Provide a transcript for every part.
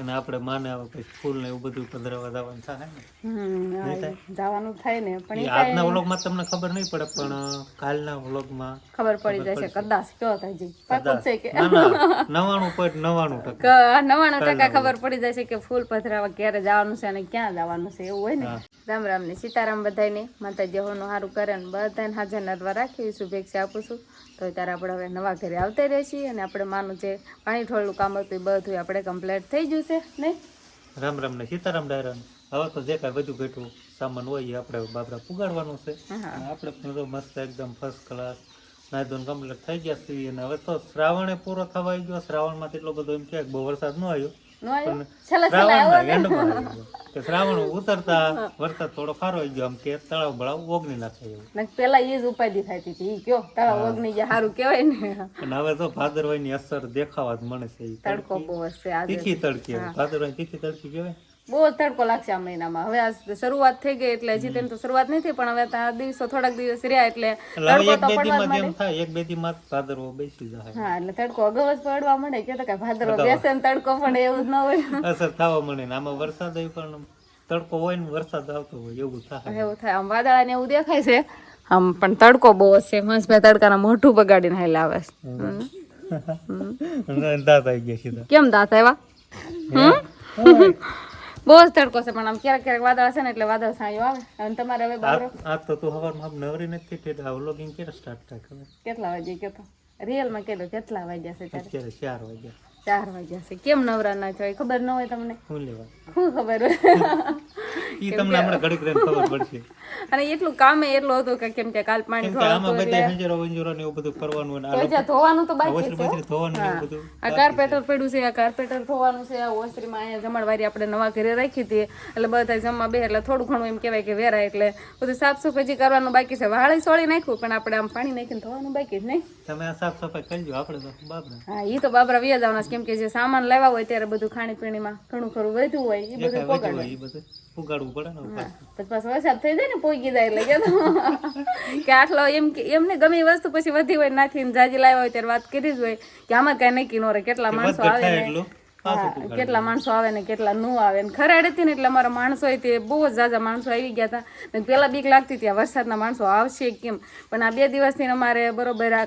અને આપણે માને આવે પછી ફૂલ ને એવું બધું પધરાવા જવાનું થાય ને. જવાનું થાય ને પણ આજના વ્લોગમાં તમને ખબર નહીં પડે પણ કાલના વ્લોગમાં ખબર પડી જશે કદાચ કયો થાય પાકું છે કે ના ના નવાણું પોઈન્ટ નવાણું ટકા. નવાણું ટકા ખબર પડી જશે કે ફૂલ પધરાવા ક્યારે જવાનું છે અને ક્યાં જવાનું છે એવું હોય ને? રામ રામ ને સીતારામ બધાને માતાજી હોનું સારું કરે ને બધાને હાજર નરવા રાખી શુભેચ્છા આપું છું. તો ત્યારે આપણે હવે નવા ઘરે આવતા રહીએ અને આપણે માનું જે પાણી ઠોળનું કામ હતું એ બધું આપણે કમ્પ્લીટ થઈ ગયું છે નહીં? રામ રામ ને સીતારામ ડાયરા હવે તો જે કાંઈ બધું ઘટું સામાન હોય એ આપણે બાબરા પુગાડવાનું છે. આપણે પણ તો મસ્ત એકદમ ફર્સ્ટ ક્લાસ ધોઈને કમ્પ્લીટ થઈ ગયા છીએ. અને હવે તો શ્રાવણે પૂરો થવા ગયો. શ્રાવણમાં એટલો બધો એમ કે બહુ વરસાદ ન આવ્યો. નો આવ્યો? પણ છેલ્લા છેલ્લા આવ્યો. ને કે શ્રાવણ ઉતરતા વરસાદ થોડો ખારો આવી ગયો. આમ કે તળાવ બળાવ ઓગની નાખે એવું. ને પેલા એ જ ઉપાધિ થતી હતી. ઈ કયો તળાવ ઓગની જાય સારું કહેવાય ને. અને હવે તો ભાદરવાની અસર દેખાવા જ મળે છે તડકો બહુ હશે તીખી તડકી ભાદરવાની તીખી તડકી કહેવાય? બહુ જ તડકો લાગશે આ મહિનામાં. હવે આ શરૂઆત થઈ ગઈ એટલે હજી તેમ તો શરૂઆત નહીં થઈ પણ હવે આ દિવસો થોડાક દિવસ રહ્યા એટલે તડકો તો પડવા થાય એક બે દીમાં જ ભાદરવો બેસી જાય. હા એટલે તડકો અગાઉ જ પડવા મળે કે તો કે ભાદરવો બેસે ને તડકો પણ એવું જ ન હોય. અસર થવા મળે ને આમાં વરસાદ પણ તડકો હોય ને વરસાદ આવતો હોય એવું થાય. એવું થાય. આમ વાદળા ને એવું દેખાય છે. આમ પણ તડકો બહુ હશે મસ્તભાઈ તડકાના મોઢું બગાડીને હાલ આવે છે. કેમ દાંત આવ્યા? હમ? બહુ જ તડકો છે પણ આમ ક્યારેક ક્યારેક વાદળ છે ને એટલે વાદળ છાંયો આવે. અને તમારે હવે બાબરો આ તો તું હવારમાં આમ નવરી નથી આ વ્લોગિંગ ક્યારે સ્ટાર્ટ થાય કેટલા વાગે કયો રિયલમાં કેટલો કેટલા વાગ્યા છે અત્યારે વાગ્યા. ચાર વાગ્યા છે. કેમ નવરા ના છો ખબર ન હોય તમને? શું લેવા? શું ખબર ઈ તમને હમણાં ઘડીક રહીને ખબર પડશે. અને એટલું કામે એટલું હતું કે કેમ કે કાલ પાણી કે આમાં બધા હંજરો વંજરો ને એવું બધું કરવાનું અને આ ધોવાનું તો બાકી છે. ધોવાનું ને બધું આ કાર્પેટર પડ્યું છે આ કાર્પેટર ધોવાનું છે આ ઓસરીમાં અહીંયા જમણવારી આપણે નવા ઘરે રાખી હતી. એટલે બધા જમવા બે એટલે થોડું ઘણું એમ કહેવાય કે વેરા એટલે બધું સાફ સફાઈ કરવાનું બાકી છે. વાળી સોળી નાખ્યું પણ આપણે આમ પાણી નાખીને ધોવાનું બાકી જ નહીં. તમે આ સાફ સફાઈ કરજો આપણે તો બાબરા હા એ તો બાબરા વ્યા જવાના છે. કેમ કે જે સામાન લેવા હોય ત્યારે બધું ખાણીપીણીમાં ઘણું ખરું વધ્યું હોય એ બધું પુગાડવું પડે ને પછી પાછો વરસાદ થઈ જાય ને પોગી જાય એટલે કે કે આટલો એમ કે એમને ગમે વસ્તુ પછી વધી હોય નાથી જાજી લાવ્યા હોય ત્યારે વાત કરી જ હોય કે આમાં કઈ નક્કી ન રહે કેટલા માણસો આવે કેટલા માણસો આવે ને કેટલા નું આવે ને. ખરાડ હતી ને એટલે અમારા માણસો તે બહુ જ ઝાઝા માણસો આવી ગયા હતા. ને પેલા બીક લાગતી હતી આ વરસાદના માણસો આવશે કેમ? પણ આ બે દિવસથી અમારે બરોબર આ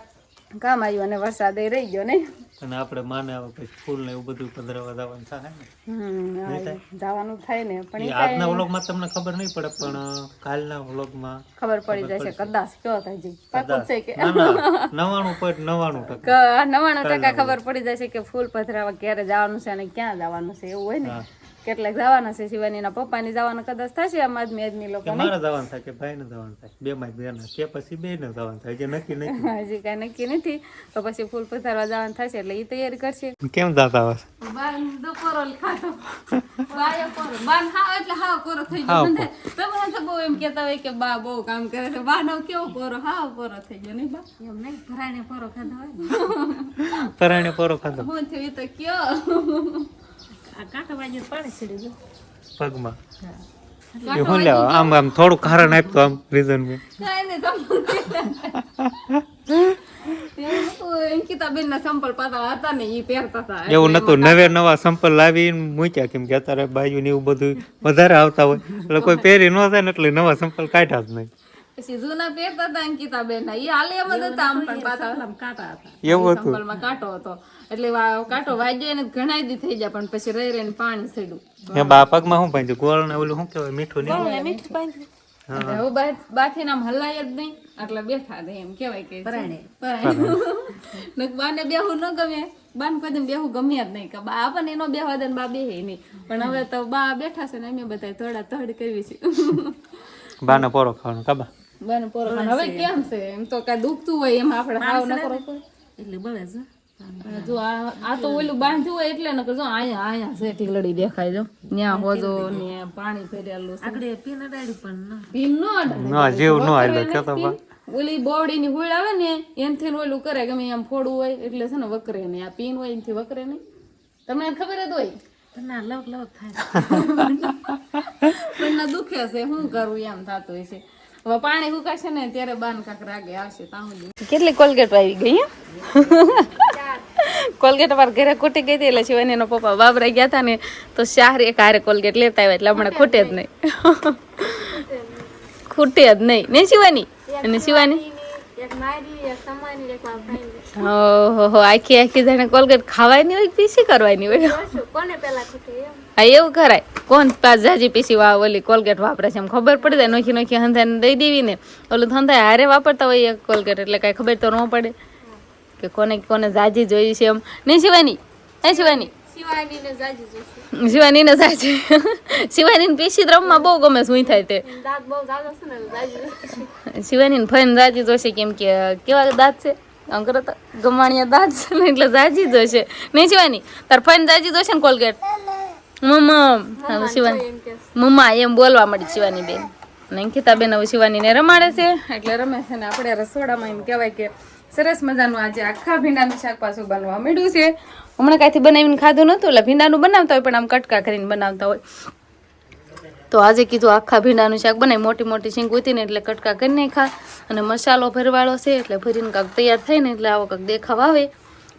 કામ આવ્યું અને વરસાદ રહી ગયો નહીં અને આપણે માને આવે પછી ફૂલ ને એવું બધું પધરાવા જવાનું થાય ને. જવાનું થાય ને પણ આજના વ્લોગમાં તમને ખબર નહીં પડે પણ કાલના વ્લોગમાં ખબર પડી જશે કદાચ કયો થાય પાકું છે કે નવાણું પોઈન્ટ નવાણું ટકા. નવાણું ટકા ખબર પડી જશે કે ફૂલ પધરાવા ક્યારે જવાનું છે અને ક્યાં જવાનું છે એવું હોય ને. કેટલાક જવાના છે શિવાનીના પપ્પાની જવાના કદાચ થશે આમ આદમી આદમી લોકો મારા જવાનું થાય કે ભાઈને જવાનું થાય? બે માં બે ના કે પછી બે ને જવાનું થાય કે નક્કી નહીં હજી કઈ નક્કી નથી તો પછી ફૂલ પથારવા જવાનું થશે એટલે એ તૈયારી કરશે. કેમ જાતા આવે બાન દોપરો ખાતો બાયો કોરો બાન હાવ એટલે કોરો થઈ ગયો. તો બહુ એમ કહેતા હોય કે બા બહુ કામ કરે છે. બા નો કેવો કોરો હા કોરો થઈ ગયો નહીં બા? એમ નહીં ભરાણે ખાધો હોય પોરો ખાધો. હું થયું તો કયો? આ કાંટો વાગ્યો પાણી સીડી ગયો પગમાં. એ શું લેવા આમ આમ થોડું કારણ આપતો આમ રીઝન મે. એવું નતું નવે નવા સંપલ લાવી મૂક્યા કેમ કે અત્યારે બાજુ ને એવું બધું વધારે આવતા હોય. એટલે કોઈ પહેરી ન થાય ને એટલે નવા સંપલ કાઢ્યા જ નહીં. પછી જૂના પહેરતા હતા અંકિતા બેન ના હાલે એમ જ હતા આમ પણ પાછા કાંટા હતા. એવું હતું. કાંટો હતો. એટલે કાંટો વાગ્યો ને ઘણાય દી થઈ જાય પણ પછી રહી રહીને પાણી સડ્યું એ બાપકમાં શું પાડ્યું ગોળ ને ઓલું શું કહેવાય? મીઠું નહીં બાથી હલાય જ નહીં એટલે બેઠા હતા એમ કેવાય કે પરાણે. ને બાને બેહું ન ગમે. બાન કદી બેહું ગમ્યા જ નહીં. કે બા આપણને એનો બેહવા દે બા બેહે નહીં. પણ હવે તો બા બેઠા છે ને અમે બધા થોડા તડ કરવી છે. બાને પોરો ખાવાનો કાબા બાને પોરો ખાવાનો. હવે કેમ છે? એમ તો કઈ દુખતું હોય એમ આપણે હાવ ન કરો એટલે બળે જો આ આ તો ઓલું બાંધ્યું હોય એટલે ને જો અહીંયા અહીંયા છે ઢીલડી દેખાય જો. ન્યા હોજો ને પાણી ફેરેલું આગળ પીન અડાડી પણ પીન નો ના જીવ ન આવેલો કે તો ઓલી બોડી ની હોળ આવે ને એનથી ઓલું કરે ગમે એમ ફોડવું હોય એટલે છે ને વકરે ને. આ પીન હોય એનથી વકરે નહીં. તમને ખબર જ હોય? પણ ના દુખે છે શું કરવું એમ થતું હોય છે હવે પાણી હુકાશે ને ત્યારે બાન કાક રાગે આવશે તાહું કેટલી કોલગેટ આવી ગઈ કોલગેટ અમારા ઘરે ખૂટી ગઈ હતી એટલે શિવાની એનો પપ્પા બાબરા ગયા હતા ને તો શાહરી એક હારે કોલગેટ લેતા આવ્યા એટલે હમણાં ખૂટે જ નહીં. ખૂટે જ નહીં. ને શિવાની? અને શિવાની? આખી આખી જાણે કોલગેટ ખાવાની હોય પીસી કરવાની હોય? હા એવું કરાય. કોણ પાસ જાજી પીસી વા ઓલી કોલગેટ વાપરે છે એમ ખબર પડી જાય. નોખી નોખી હંધાને દઈ દેવી ને. ઓલું હંધાય હારે વાપરતા હોય એક કોલગેટ એટલે કાંઈ ખબર તો ન પડે. કે કોને કોને જાજી જોઈ છે એમ. નહીં શિવાની. હે શિવાની? શિવાની ને જાજી. શિવાની ને પીસી તો બહુ ગમે શું થાય તે. શિવાની ને ફઈને જાજી જોશે કેમ કે કેવા દાંત છે? આમ કરો તો ગમાણિયા દાંત છે ને એટલે જાજી જોશે. નહીં શિવાની? તાર ફઈને જાજી જોશે ને કોલગેટ? મમ્મા. શિવાની મમ્મા એમ બોલવા મળી શિવાની બેન અને અંકિતા બેન હવે શિવાનીને રમાડે છે એટલે રમે છે ને આપણે રસોડામાં એમ કહેવાય કે સરસ મજાનું આજે આખા ભીંડાનું શાક પાછું બનવા મળ્યું છે. હમણાં કાંઈથી બનાવીને ખાધું નહોતું, એટલે ભીંડાનું બનાવતા હોય, પણ આમ કટકા કરીને બનાવતા હોય. તો આજે કીધું આખા ભીંડાનું શાક બનાવી મોટી મોટી શીંગ ઉતીને એટલે કટકા કરીને ખા અને મસાલો ભરવાળો છે, એટલે ભરીને કાંક તૈયાર થાય ને એટલે આવો કાંક દેખાવ આવે.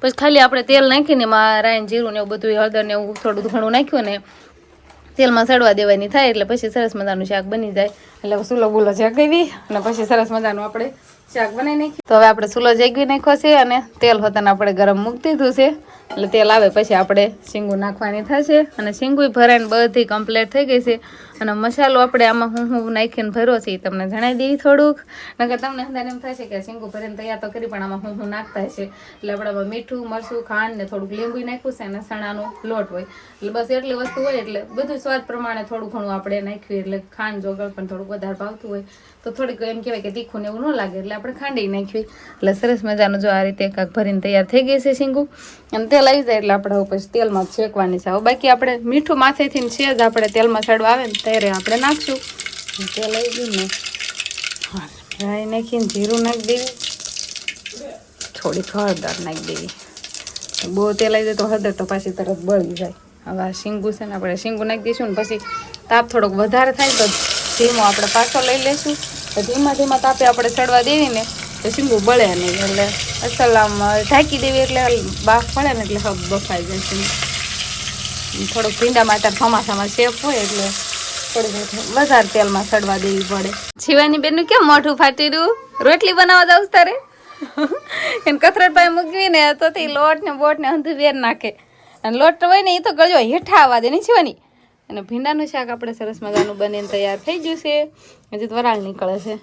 પછી ખાલી આપણે તેલ નાખીને એમાં રાયણ જીરું ને એવું બધું હળદર ને એવું થોડું ઘણું નાખ્યું ને તેલમાં સડવા દેવાની થાય, એટલે પછી સરસ મજાનું શાક બની જાય. એટલે સુલો બુલો કરી અને પછી સરસ મજાનું આપણે શાક બનાવી નાખ્યું. તો હવે આપણે સુલો જાગવી નાખ્યો છે અને તેલ હોતાને આપણે ગરમ મૂકી દીધું છે. એટલે તેલ આવે પછી આપણે શીંગું નાખવાની થશે અને શીંગું ભરાઈને બધી કમ્પ્લીટ થઈ ગઈ છે. અને મસાલો આપણે આમાં હું હું નાખીને ભર્યો છે એ તમને જણાવી દેવી થોડુંક. નકર તમને અંદર એમ થશે કે શીંગું ભરીને તૈયાર તો કરી, પણ આમાં હું હું નાખતા છે. એટલે આપણે મીઠું, મરચું, ખાંડ ને થોડુંક લીંબુ નાખ્યું છે અને સણાનો લોટ હોય. એટલે બસ એટલી વસ્તુ હોય એટલે બધું સ્વાદ પ્રમાણે થોડું ઘણું આપણે નાખ્યું એટલે ખાંડ જોગળ પણ થોડુંક વધારે ભાવતું હોય. તો થોડીક એમ કહેવાય કે તીખું ને એવું ન લાગે એટલે આપણે ખાંડી નાખવી એટલે સરસ મજાનું જો આ રીતે કાંક ભરીને તૈયાર થઈ ગઈ છે શીંગું. અને તેલ આવી જાય એટલે આપણે પછી તેલમાં શેકવાની છે. બાકી આપણે મીઠું માથેથી છે જ આપણે તેલમાં છડવા આવે ને ત્યારે આપણે નાખશું. તેલ આવી ગયું ને. રાઈ નાખીને જીરું નાખી દેવી. થોડીક હળદર નાખી દેવી. બહુ તેલ આવી જાય તો હળદર તો પાછી તરત બળી જાય. હવે શીંગું છે ને આપણે શીંગું નાખી દઈશું ને પછી તાપ થોડોક વધારે થાય તો ધીમો આપણે પાછો લઈ લેશું તો ધીમા ધીમા તાપે આપણે ચડવા દેવી ને તો શીંગું બળે નહીં. એટલે અસલ આમ ઢાંકી દેવી એટલે બાફ પડે ને એટલે હબ બફાઈ જાય થોડુંક ભીંડામાં અત્યારે ચોમાસામાં શેફ હોય એટલે વધારે તેલમાં સડવા દેવી પડે. શિવાની બેનનું કેમ મોઢું રહ્યું રોટલી બનાવવા દઉં તારે? એને કથરટ પાસે મૂકવી ને તો તે લોટ ને બોટ ને અંધું વેર નાખે. અને લોટ હોય ને એ તો ગળજો હેઠા આવવા દે, નહીં શિવાની? અને ભીંડાનું શાક આપણે સરસ મજાનું બનીને તૈયાર થઈ ગયું છે. હજી તો વરાળ નીકળે છે.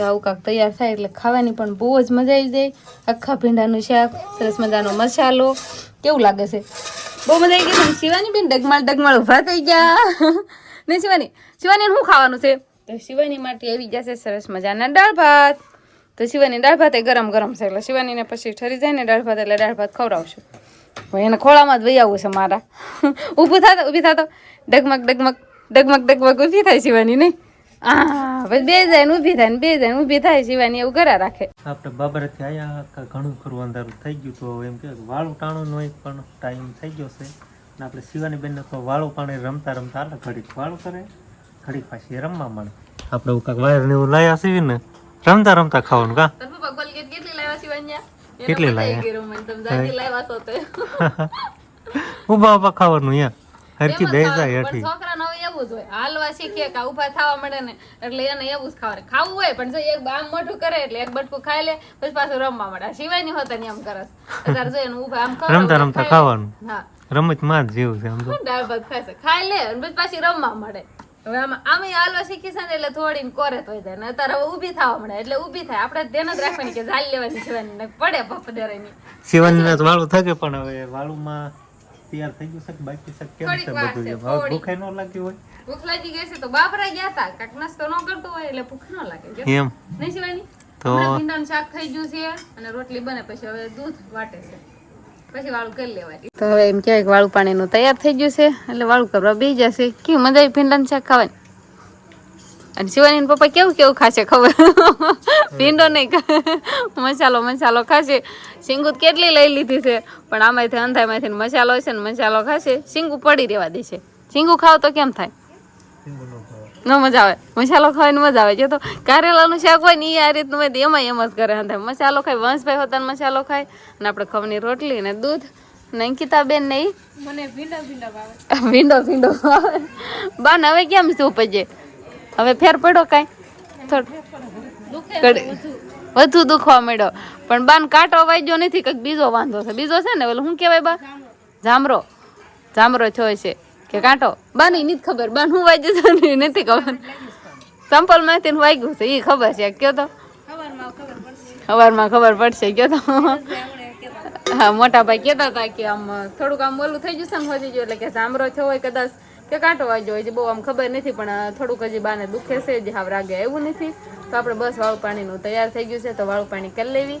આવું કાંક તૈયાર થાય એટલે ખાવાની પણ બહુ જ મજા આવી જાય. આખા ભીંડાનું શાક, સરસ મજાનો મસાલો. કેવું લાગે છે? બહુ મજા આવી ગઈ શિવાની બેન ડગમાળ ડગમાળ ઊભા થઈ ગયા. ને શિવાની શિવાની શું ખાવાનું છે? તો શિવાની માટે આવી જશે સરસ મજાના દાળ ભાત. તો શિવાની દાળ ભાત એ ગરમ ગરમ છે એટલે શિવાનીને પછી ઠરી જાય ને દાળ ભાત એટલે દાળ ભાત ખવડાવશું. એને ખોળામાં જ વહી આવવું છે મારા. ઊભું થતો ઊભી થતો ડગમગ ડગમગ ડગમગ ડગમગ ઊભી થાય શિવાની નહીં? આ પછી બે જાય ને ઊભી થાય ને બે જાય ઊભી થાય શિવાની એવું કરા રાખે. આપણે બાબરેથી આવ્યા કા ઘણું ખરું અંધારું થઈ ગયું તો એમ કે વાળું ટાણું નો પણ ટાઈમ થઈ ગયો છે. અને આપણે શિવાની બેન તો વાળું પાણી રમતા રમતા હાલે ઘડીક વાળું કરે ઘડીક પાછી રમવા મળે આપણે એવું કાંક વાયર ને એવું લાયા સીવી ને રમતા રમતા ખાવાનું કા? કેટલી લાયા ઊભા ઊભા ખાવાનું યા જાય એવું જ હોય. હાલવા શીખીએ કે ઊભા થવા મળે ને એટલે એને એવું જ ખાવાનું. ખાવું હોય પણ જો એક આમ મોઢું કરે એટલે એક બટકું ખાઈ લે પછી પાછું રમવા મળે સિવાયની હોતા ને એમ કરસ તાર જો એને ઊભા આમ રમતા રમતા ખાવાનું. હા. રમતમાં જ જેવું છે આમ તો. દાળ ભાત ખાય છે. ખાઈ લે અને પછી પાછી રમવા મળે. હવે આમાં આમે હાલવા શીખી છે ને એટલે થોડી કોરે થઈ જાય ને અત્યારે હવે ઊભી થવા મળે. એટલે ઊભી થાય. આપણે ધ્યાન જ રાખવાની કે ઝાલ લેવાની સિવાની ને પડે પપદેરાની શિવાની વાળું થકે પણ હવે વાળુંમાં તૈયાર થઈ ગયું છે બાકી છે? કેમ છે બધું? એમ? હવે ભૂખે ન લાગી હોય? ભૂખ લાગી ગઈ છે તો બાપરા ગયા હતા કાક નાસ્તો ન કરતો હોય એટલે ભૂખ ન લાગે. એમ. નહીં શિવાની? તો ભીંડાનું શાક થઈ ગયું છે અને રોટલી બને પછી હવે દૂધ વાટે છે. પછી વાળું કરી લેવાની. તો હવે એમ કહેવાય કે વાળું પાણીનું તૈયાર થઈ ગયું છે એટલે વાળું કરવા બેસી જશે. કેવું મજા આવી ભીંડાનું શાક ખાવાની? અને શિવાની પપ્પા કેવું કેવું ખાશે ખબર? ભીંડો નહીં મસાલો મસાલો ખાશે. સિંગુત કેટલી લઈ લીધી છે પણ આમાંથી અંધામાંથી મસાલો છે ને મસાલો ખાશે. સિંગુ પડી રહેવા દેશે. સિંગુ ખાવ તો કેમ થાય? ન મજા આવે. મસાલો ખાવાની મજા આવે. જો તો કારેલાનું શાક હોય ને એ આ રીતનું હોય એમાં એમ જ કરે હંધા મસાલો ખાય વંશભાઈ હોતા મસાલો ખાય અને આપણે ખવની રોટલી ને દૂધ. ને અંકિતા બેન ને મને ભીંડા ભીંડા ભાવે. ભીંડો ભીંડો આવે બાન હવે કેમ શું છે હવે ફેર પડ્યો કાંઈ? થોડું. વધુ દુખવા માંડ્યો. પણ બાન કાંટો વાગ્યો નથી કંઈક બીજો વાંધો છે. બીજો છે ને ઓલું શું કહેવાય બા જામરો. જામરો. થયો છે. કે કાંટો, બાની નથી ખબર, બાન હું છે ને નથી ખબર. સંપલમાંથી વાગ્યું છે એ ખબર છે, કયો તો? સવારમાં ખબર પડશે, કયો તો? હા, મોટા ભાઈ કહેતા હતા કે આમ થોડુંક આમ ઓલું થઈ જશે ને વધી ગયું એટલે કે સાંભળો છો હોય કદાચ, કે કાંટો વાગ્યો હોય છે બહુ આમ ખબર નથી, પણ થોડુંક હજી બાને દુખે છે જે હાવ રાગે એવું નથી. તો આપણે બસ વાળું પાણીનું તૈયાર થઈ ગયું છે, તો વાળું પાણી કરી લેવી.